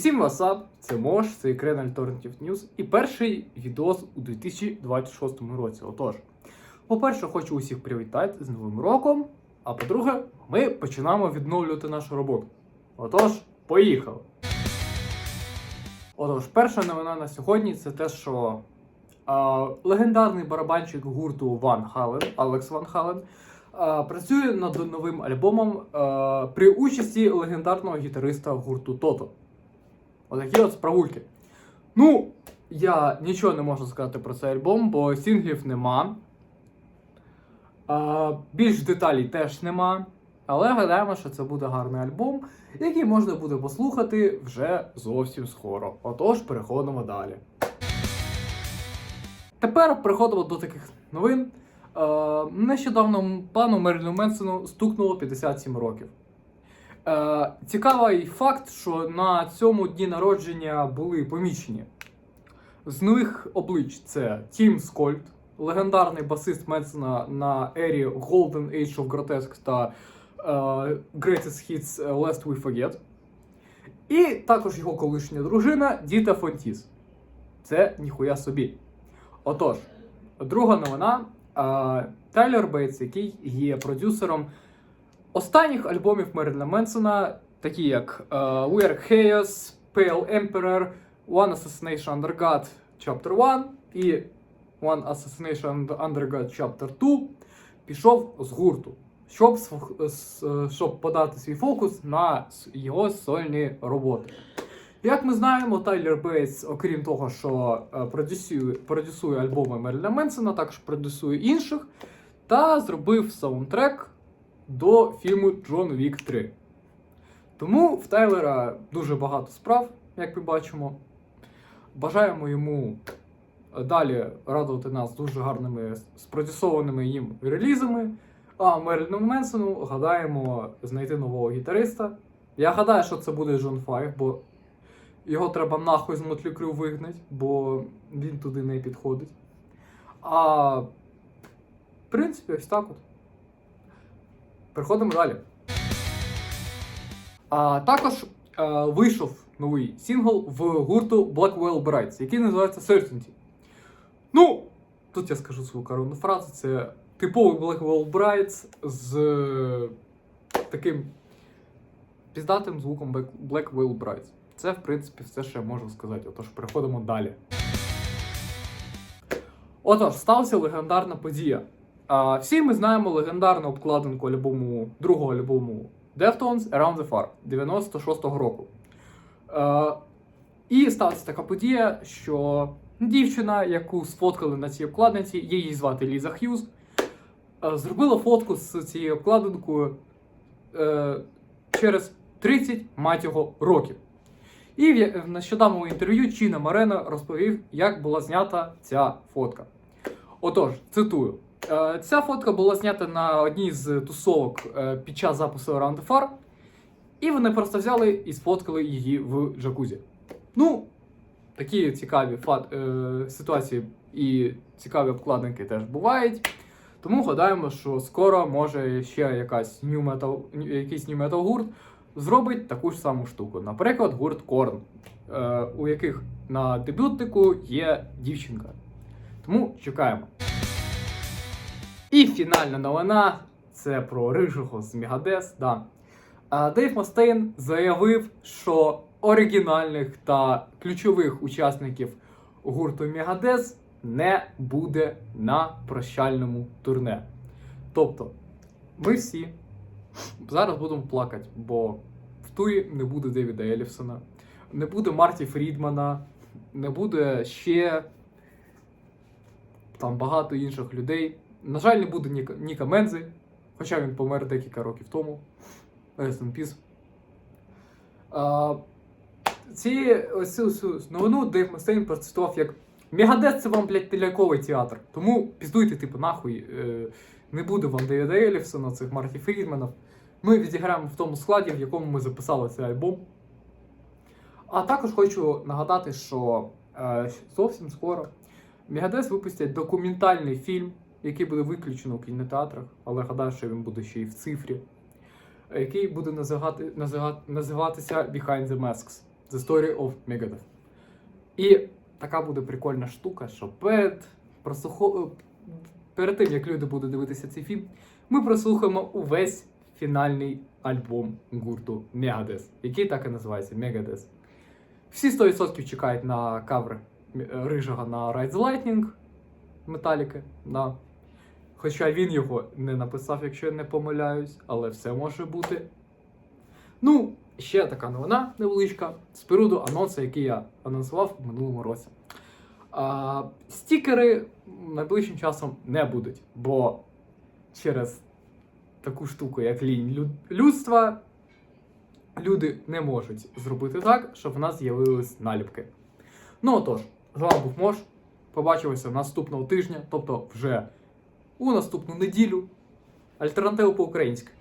Усім васап, це Мош, це Ukraine Alternative News і перший відос у 2026 році. Отож, по-перше, хочу усіх привітати з Новим роком. А по-друге, ми починаємо відновлювати нашу роботу. Отож, поїхали! Отож, перша новина на сьогодні це те, що а, легендарний барабанщик гурту Ван Хален, Алекс Ван Хален, працює над новим альбомом а, при участі легендарного гітариста гурту Тото. Отакі от справульки. Ну, я нічого не можу сказати про цей альбом, бо сінглів нема. А, більш деталей теж нема. Але гадаємо, що це буде гарний альбом, який можна буде послухати вже зовсім скоро. Отож, переходимо далі. Тепер переходимо до таких новин. Е, нещодавно пану Мерліну Менсону стукнуло 57 років. Е, цікавий факт, що на цьому дні народження були помічені. З нових облич це Тім Скольд, легендарний басист Менсона на ері Golden Age of Grotesque та е, Greatest Hits Lest We Forget. І також його колишня дружина Діта Фонтіс. Це ніхуя собі. Отож, друга новина. Е, Тайлер Бейтс, який є продюсером останніх альбомів Мерліна Менсона, такі як е, We Are Chaos, Pale Emperor, One Assassination Under God Chapter 1 і One Assassination Under God Chapter 2, пішов з гурту, щоб, с- е, щоб подати свій фокус на його сольні роботи. Як ми знаємо, Тайлер Бейтс, окрім того, що е, продюсує, продюсує альбоми Мерліна Менсона, також продюсує інших, та зробив саундтрек до фільму Джон Вік 3. Тому в Тайлера дуже багато справ, як ми бачимо. Бажаємо йому далі радувати нас дуже гарними спродюсованими їм релізами. А Мерліну Менсону гадаємо знайти нового гітариста. Я гадаю, що це буде Джон Файв, бо його треба нахуй з Мотлі Крю вигнати, бо він туди не підходить. А в принципі, ось так от. Переходимо далі. А, також а, вийшов новий сингл в гурту Blackwell Brides, який називається Certainty. Ну, тут я скажу свою коронну фразу: це типовий Blackwell Brides з е, таким піздатим звуком Black- Blackwell Brides. Це, в принципі, все, що я можу сказати. Отож, переходимо далі. Отож, сталася легендарна подія. А, всі ми знаємо легендарну обкладинку альбому, другого альбому Deftones Around the Far 96-го року. Е, і сталася така подія, що дівчина, яку сфоткали на цій обкладинці, її звати Ліза Х'юз, зробила фотку з цією обкладинкою е, через 30 мать його років. І в нещодавному інтерв'ю Чіна Марена розповів, як була знята ця фотка. Отож, цитую. Е, Ця фотка була знята на одній з тусовок е, під час запису Around the Far, і вони просто взяли і сфоткали її в джакузі. Ну, такі цікаві фат, е, ситуації і цікаві обкладинки теж бувають. Тому гадаємо, що скоро може ще якась new metal, якийсь new metal гурт зробить таку ж саму штуку. Наприклад, гурт Корн, е, у яких на дебютнику є дівчинка. Тому чекаємо. І фінальна новина це про рижого з Мігадес. Да. Дейв Мастейн заявив, що оригінальних та ключових учасників гурту Мігадес не буде на прощальному турне. Тобто, ми всі зараз будемо плакати, бо в турі не буде Девіда Еліфсона, не буде Марті Фрідмана, не буде ще там багато інших людей. На жаль, не буде Ніка, Ніка Мензи, хоча він помер декілька років тому. Rest. А, ці, ось цю, новину Дейв Мастейн процитував як Мегадес це вам, блядь, теляковий театр. Тому піздуйте, типу, нахуй. Е, не буде вам Девіда Еліфсона, цих Марті Фрідменів. Ми відіграємо в тому складі, в якому ми записали цей альбом. А також хочу нагадати, що е, зовсім скоро Мегадес випустять документальний фільм, який буде виключено в кінотеатрах, але гадаю, що він буде ще й в цифрі, який буде називати, називати, називатися Behind the Masks. The Story of Megadeth. І така буде прикольна штука, що перед, прослухо... перед тим, як люди будуть дивитися цей фільм, ми прослухаємо увесь фінальний альбом гурту Megadeth, який так і називається Megadeth. Всі 100% чекають на кавер Рижого на Rise the Lightning Металіки. Да. Хоча він його не написав, якщо я не помиляюсь, але все може бути. Ну, ще така новина невеличка з приводу анонсу, який я анонсував в минулому році. А, стікери найближчим часом не будуть, бо через таку штуку, як лінь люд- людства, люди не можуть зробити так, щоб в нас з'явились наліпки. Ну отож, з вами був Мош. Побачимося наступного тижня, тобто вже у наступну неділю. Альтернативу по-українськи.